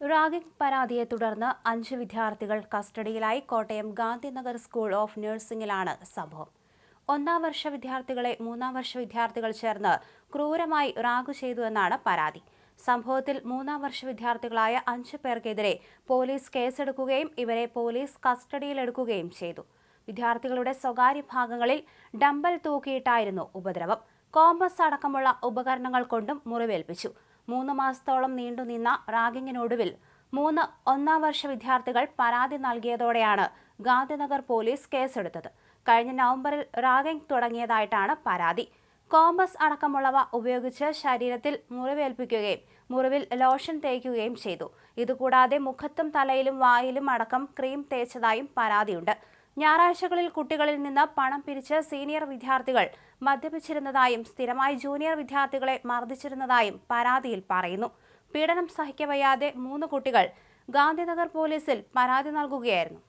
Ragging പരാതിയെ തുടർന്ന് അഞ്ച് വിദ്യാർത്ഥികൾ കസ്റ്റഡിയിലായി കോട്ടയം ഗാന്ധിനഗർ സ്കൂൾ ഓഫ് നഴ്സിംഗിലാണ് സംഭവം. ഒന്നാം വർഷ വിദ്യാർത്ഥികളെ മൂന്നാം വർഷ വിദ്യാർത്ഥികൾ ചേർന്ന് ക്രൂരമായി റാഗു ചെയ്തുവെന്നാണ് പരാതി. സംഭവത്തിൽ മൂന്നാം വർഷ വിദ്യാർത്ഥികളായ അഞ്ച് പേർക്കെതിരെ പോലീസ് കേസെടുക്കുകയും ഇവരെ പോലീസ് കസ്റ്റഡിയിലെടുക്കുകയും ചെയ്തു. വിദ്യാർത്ഥികളുടെ സ്വകാര്യ ഭാഗങ്ങളിൽ ഡംബൽ തൂക്കിയിട്ടായിരുന്നു ഉപദ്രവം. കോമ്പസ് അടക്കമുള്ള ഉപകരണങ്ങൾ കൊണ്ടും മുറിവേൽപ്പിച്ചു. മൂന്ന് മാസത്തോളം നീണ്ടുനിന്ന റാഗിങ്ങിനൊടുവിൽ മൂന്ന് ഒന്നാം വർഷ വിദ്യാർത്ഥികൾ പരാതി നൽകിയതോടെയാണ് ഗാന്ധിനഗർ പോലീസ് കേസെടുത്തത്. കഴിഞ്ഞ നവംബറിൽ റാഗിംഗ് തുടങ്ങിയതായിട്ടാണ് പരാതി. കോമ്പസ് അടക്കമുള്ളവ ഉപയോഗിച്ച് ശരീരത്തിൽ മുറിവേൽപ്പിക്കുകയും മുറിവിൽ ലോഷൻ തേക്കുകയും ചെയ്തു. ഇതുകൂടാതെ മുഖത്തും തലയിലും വായിലും അടക്കം ക്രീം തേച്ചതായും പരാതിയുണ്ട്. ഞായറാഴ്ചകളിൽ കുട്ടികളിൽ നിന്ന് പണം പിരിച്ച് സീനിയർ വിദ്യാർത്ഥികൾ മദ്യപിച്ചിരുന്നതായും സ്ഥിരമായി ജൂനിയർ വിദ്യാർത്ഥികളെ മർദ്ദിച്ചിരുന്നതായും പരാതിയിൽ പറയുന്നു. പീഡനം സഹിക്കവയ്യാതെ മൂന്ന് കുട്ടികൾ ഗാന്ധിനഗർ പോലീസിൽ പരാതി നൽകുകയായിരുന്നു.